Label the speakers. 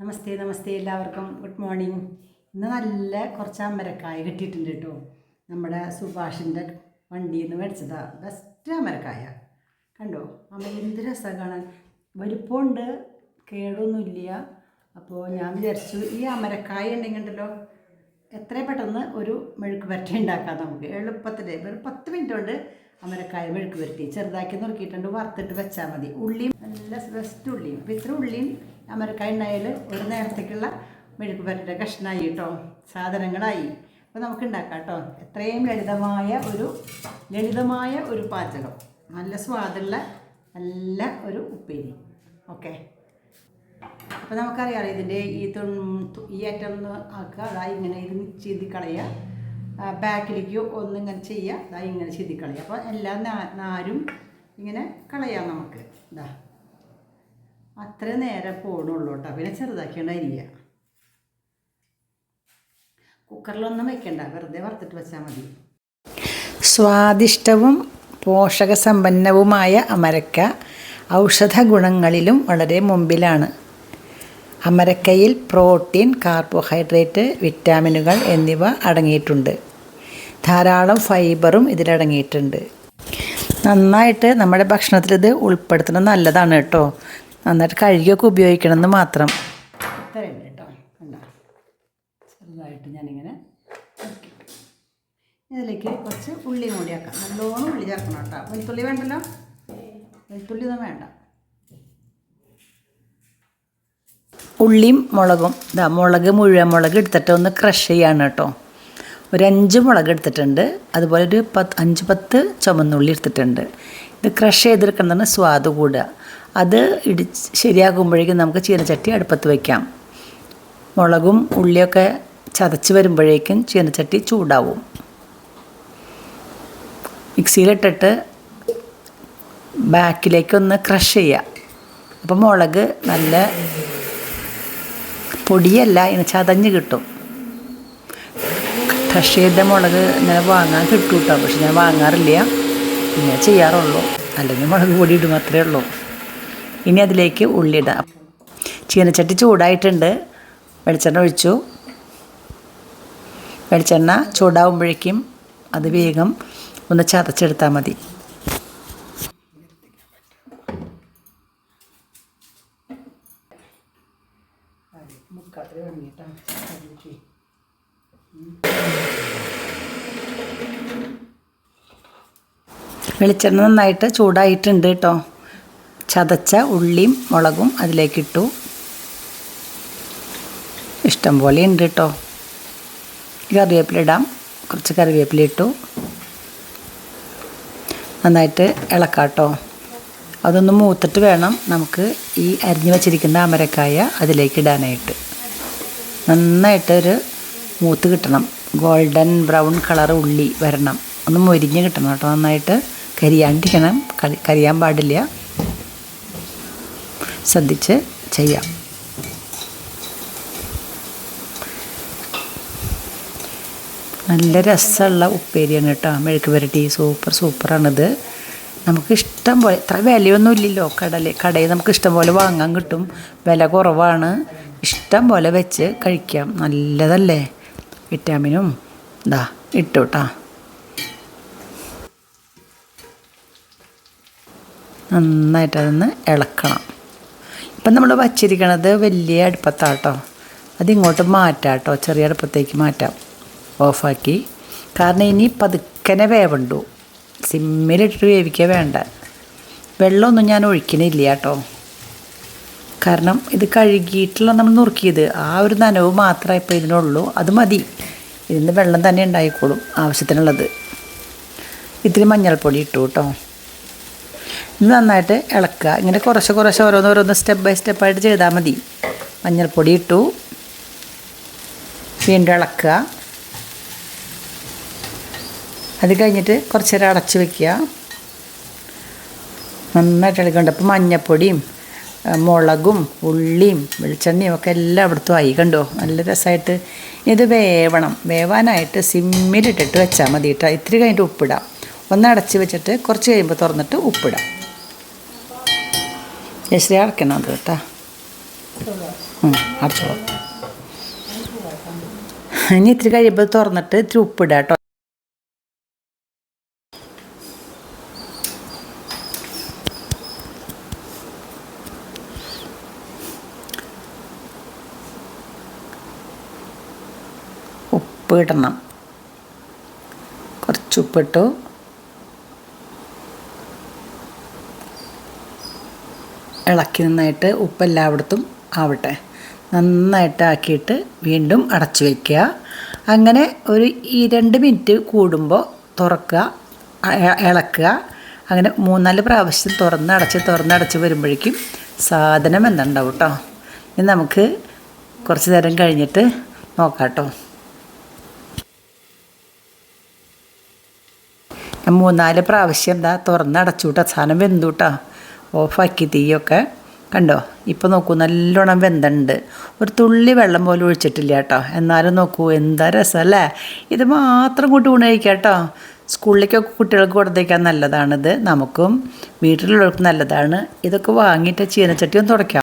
Speaker 1: നമസ്തേ നമസ്തേ എല്ലാവർക്കും. Good morning ഇന്ന് നല്ല കുറച്ച് അമരക്കായ കിട്ടിയിട്ടുണ്ട് കേട്ടോ. നമ്മുടെ സുഭാഷിന്റെ വണ്ടിയിൽ നിന്ന് മേടിച്ചതാ. ബെസ്റ്റ് അമരക്കായ. കണ്ടോ? അമ്മ എന്ത് രസമാണ് കാണാൻ. വലിപ്പമുണ്ട് കേടൊന്നുമില്ല. അപ്പോൾ ഞാൻ വിചാരിച്ചു ഈ അമരക്കായ ഉണ്ടെങ്കിൽ ഉണ്ടല്ലോ എത്രയും പെട്ടെന്ന് ഒരു മെഴുക്ക് വരട്ടി ഉണ്ടാക്കാം നമുക്ക്. എളുപ്പത്തിൽ ഒരു പത്ത് മിനിറ്റ് കൊണ്ട് അമരക്കായ മെഴുക്ക് വരട്ടി ചെറുതാക്കി നുറുക്കിയിട്ടുണ്ട് വറുത്തിട്ട് വെച്ചാൽ മതി. ഉള്ളിയും നല്ല ബെസ്റ്റ് ഉള്ളിയും. അപ്പോൾ ഇത്ര ഉള്ളിയും അമരക്കായ ഉണ്ടായാൽ ഒരു നേരത്തേക്കുള്ള മെഴുക്ക് വരട്ടിയുടെ കഷ്ണമായി കേട്ടോ സാധനങ്ങളായി. അപ്പോൾ നമുക്ക് ഉണ്ടാക്കാം കേട്ടോ എത്രയും ലളിതമായ ഒരു ലളിതമായ ഒരു പാചകം. നല്ല സ്വാദുള്ള നല്ല ഒരു ഉപ്പേരി. ഓക്കെ. അപ്പോൾ നമുക്കറിയാം ഇതിന്റെ ഈ തു- ഈ അറ്റം ഒന്ന് ആക്കുക. അതാ ഇങ്ങനെ ഇത് ചെയ്തി കളയുക. ബാക്കിലേക്ക് ഒന്നിങ്ങനെ ചെയ്യുക. അതാ ഇങ്ങനെ ചെയ്തി കളയുക. അപ്പോൾ എല്ലാ നാരും ഇങ്ങനെ കളയാം നമുക്ക്. ഇതാ അത്ര നേരം പോകണുള്ളൂ കേട്ടോ പിന്നെ ചെറുതാക്കിയാണ് അരിയുക കുക്കറിലൊന്നും വെക്കണ്ട. വെറുതെ വറുത്തിട്ട് വെച്ചാൽ മതി. സ്വാദിഷ്ടവും പോഷകസമ്പന്നവുമായ അമരക്ക ഔഷധ ഗുണങ്ങളിലും വളരെ മുമ്പിലാണ്. അമരക്കയിൽ പ്രോട്ടീൻ കാർബോഹൈഡ്രേറ്റ് വിറ്റാമിനുകൾ എന്നിവ അടങ്ങിയിട്ടുണ്ട്. ധാരാളം ഫൈബറും ഇതിലടങ്ങിയിട്ടുണ്ട്. നന്നായിട്ട് നമ്മുടെ ഭക്ഷണത്തിൽ ഇത് ഉൾപ്പെടുത്തുന്നത് നല്ലതാണ് കേട്ടോ നന്നായിട്ട് കഴുകിയൊക്കെ മാത്രം. ഇത്രയുണ്ട് കേട്ടോ. കണ്ടോ? ചെറുതായിട്ട് ഞാനിങ്ങനെ ഇതിലേക്ക് കുറച്ച് ഉള്ളി കൂടി ആക്കാം നല്ലോണം ഉള്ളി ചേർക്കണം കേട്ടോ. വെളുത്തുള്ളി വേണ്ടല്ലോ? വെളുത്തുള്ളി ഒന്നും വേണ്ട. ഉള്ളിയും മുളകും. ഇതാ മുളക് മുഴുവൻ മുളക് എടുത്തിട്ട് ഒന്ന് ക്രഷ് ചെയ്യാണ് കേട്ടോ. ഒരു അഞ്ച് മുളക് എടുത്തിട്ടുണ്ട്. അതുപോലെ ഒരു പത്ത് അഞ്ച് പത്ത് ചുമന്നുള്ളി എടുത്തിട്ടുണ്ട്. ഇത് ക്രഷ് ചെയ്തെടുക്കുന്നതാണ് സ്വാദ് കൂടുക. അത് ഇടി ശരിയാകുമ്പോഴേക്കും നമുക്ക് ചീനച്ചട്ടി അടുപ്പത്ത് വയ്ക്കാം മുളകും ഉള്ളിയൊക്കെ ചതച്ച് വരുമ്പോഴേക്കും ചീനച്ചട്ടി ചൂടാവും. മിക്സിയിലിട്ടിട്ട് ബാക്കിലേക്കൊന്ന് ക്രഷ് ചെയ്യുക. അപ്പോൾ മുളക് നല്ല പൊടിയല്ല ഇങ്ങനെ ചതഞ്ഞ് കിട്ടും. ക്രഷ് ചെയ്ത മുളക് ഇങ്ങനെ വാങ്ങാൻ കിട്ടും കേട്ടോ പക്ഷെ ഞാൻ വാങ്ങാറില്ല. ഇങ്ങനെ ചെയ്യാറുള്ളൂ. അല്ലെങ്കിൽ മുളക് പൊടി ഇടും അത്രേ ഉള്ളൂ. ഇനി അതിലേക്ക് ഉള്ളിടാം ചീനച്ചട്ടി ചൂടായിട്ടുണ്ട്. വെളിച്ചെണ്ണ ഒഴിച്ചു. വെളിച്ചെണ്ണ ചൂടാവുമ്പോഴേക്കും അത് വേഗം ഒന്ന് ചതച്ചെടുത്താൽ മതി. മുക്കാത്ര വെളിച്ചെണ്ണ നന്നായിട്ട് ചൂടായിട്ടുണ്ട് കേട്ടോ. ചതച്ച ഉള്ളിയും മുളകും അതിലേക്കിട്ടു. ഇഷ്ടം പോലെ ഉണ്ട് കേട്ടോ. കറിവേപ്പില ഇടാം കുറച്ച് കറിവേപ്പില ഇട്ടു. നന്നായിട്ട് ഇളക്കാട്ടോ അതൊന്ന് മൂത്തിട്ട് വേണം നമുക്ക് ഈ അരിഞ്ഞു വച്ചിരിക്കുന്ന അമരക്കായ അതിലേക്ക് ഇടാനായിട്ട്. നന്നായിട്ട് ഒരു മൂത്ത് കിട്ടണം. ഗോൾഡൻ ബ്രൗൺ കളർ ഉള്ളി വരണം. ഒന്ന് മൊരിഞ്ഞ് കിട്ടണം കേട്ടോ നന്നായിട്ട്. കരിയാണ്ടിരിക്കണം കരിയാൻ പാടില്ല. ശ്രദ്ധിച്ച് ചെയ്യാം. നല്ല രസമുള്ള ഉപ്പേരിയാണ് കേട്ടോ. മെഴുക്ക് പുരട്ടി. സൂപ്പർ സൂപ്പറാണിത്. നമുക്ക് ഇഷ്ടം പോലെ ഇത്ര വിലയൊന്നും ഇല്ലല്ലോ കടൽ കടയിൽ നമുക്ക് ഇഷ്ടം പോലെ വാങ്ങാൻ കിട്ടും. വില കുറവാണ്. ഇഷ്ടം പോലെ വെച്ച് കഴിക്കാം. നല്ലതല്ലേ? വിറ്റാമിനും ഇതാ ഇട്ടു കേട്ടോ നന്നായിട്ട് അതൊന്ന് ഇളക്കണം. ഇപ്പം നമ്മൾ വച്ചിരിക്കണത് വലിയ അടുപ്പത്താട്ടോ. അതിങ്ങോട്ട് മാറ്റാം കേട്ടോ ചെറിയ അടുപ്പത്തേക്ക് മാറ്റാം. ഓഫാക്കി. കാരണം ഇനി പതുക്കനെ വേവുണ്ടു. സിമ്മിലിട്ടിട്ട് വേവിക്കുക വേണ്ട. വെള്ളമൊന്നും ഞാൻ ഒഴിക്കണില്ല കേട്ടോ. കാരണം ഇത് കഴുകിയിട്ടുള്ള നമ്മൾ നുറുക്കിയത് ആ ഒരു നനവ് മാത്രമേ ഇപ്പോൾ ഇതിനുള്ളൂ. അത് മതി. ഇതിന് വെള്ളം തന്നെ ഉണ്ടായിക്കോളും ആവശ്യത്തിനുള്ളത്. ഇത്തിരി മഞ്ഞൾപ്പൊടി ഇട്ടു കേട്ടോ. ഇത് നന്നായിട്ട് ഇളക്കുക. ഇങ്ങനെ കുറച്ച് കുറച്ച് ഓരോന്ന് ഓരോന്ന് സ്റ്റെപ്പ് ബൈ സ്റ്റെപ്പായിട്ട് ചെയ്താൽ മതി. മഞ്ഞൾപ്പൊടി ഇട്ടു. വീണ്ടും ഇളക്കുക. അത് കഴിഞ്ഞിട്ട് കുറച്ച് നേരം അടച്ച് വെക്കുക. നന്നായിട്ട് ഇളക്കുന്നുണ്ട് അപ്പോൾ മഞ്ഞപ്പൊടിയും മുളകും ഉള്ളിയും വെളിച്ചെണ്ണയും ഒക്കെ എല്ലാം അവിടുത്തെ ആയി. കണ്ടോ? നല്ല രസമായിട്ട് ഇത് വേവണം. വേവാനായിട്ട് സിമ്മിലിട്ടിട്ട് വെച്ചാൽ മതി കേട്ടോ. ഇത്തിരി കഴിഞ്ഞിട്ട് ഉപ്പിടാം. ഒന്ന് അടച്ച് വെച്ചിട്ട് കുറച്ച് കഴിയുമ്പോൾ തുറന്നിട്ട് ഉപ്പിടാം. ജസ്റ്റ് അടയ്ക്കണം അത് കേട്ടാ അടച്ചോളൂ ഇനി ഇത്തിരി കഴിയുമ്പോൾ തുറന്നിട്ട് ഇത്തിരി ഉപ്പിടുക കേട്ടോ ഉപ്പ് ഇടണം കുറച്ച് ഉപ്പിട്ടു ഇളക്കി നന്നായിട്ട് ഉപ്പ് എല്ലായിടത്തും ആവട്ടെ. നന്നായിട്ട് ആക്കിയിട്ട് വീണ്ടും അടച്ചു വയ്ക്കുക അങ്ങനെ ഒരു ഈ രണ്ട് മിനിറ്റ് കൂടുമ്പോൾ തുറക്കുക ഇളക്കുക. അങ്ങനെ മൂന്നാൽ പ്രാവശ്യം തുറന്ന് അടച്ച് തുറന്ന് അടച്ച് വരുമ്പോഴേക്കും സാധനം എന്തുണ്ടാവും കേട്ടോ ഇനി നമുക്ക് കുറച്ച് നേരം കഴിഞ്ഞിട്ട് നോക്കാം കേട്ടോ മൂന്നാൽ പ്രാവശ്യം എന്താ തുറന്നടച്ചു കേട്ടോ സാധനം വെന്തുട്ടാ ഓഫാക്കി തീയൊക്കെ. കണ്ടോ? ഇപ്പോൾ നോക്കൂ നല്ലോണം വെന്തുണ്ട്. ഒരു തുള്ളി വെള്ളം പോലും ഒഴിച്ചിട്ടില്ല കേട്ടോ. എന്നാലും നോക്കൂ എന്താ രസമല്ലേ ഇത് മാത്രം കൂട്ടി ഊണ് കേട്ടോ. സ്കൂളിലേക്കൊക്കെ കുട്ടികൾക്ക് കൊടുത്തേക്കാൻ നല്ലതാണിത്. നമുക്കും വീട്ടിലുള്ളവർക്കും നല്ലതാണ്. ഇതൊക്കെ വാങ്ങിയിട്ട് ചീനച്ചട്ടിയും തുടയ്ക്കാം.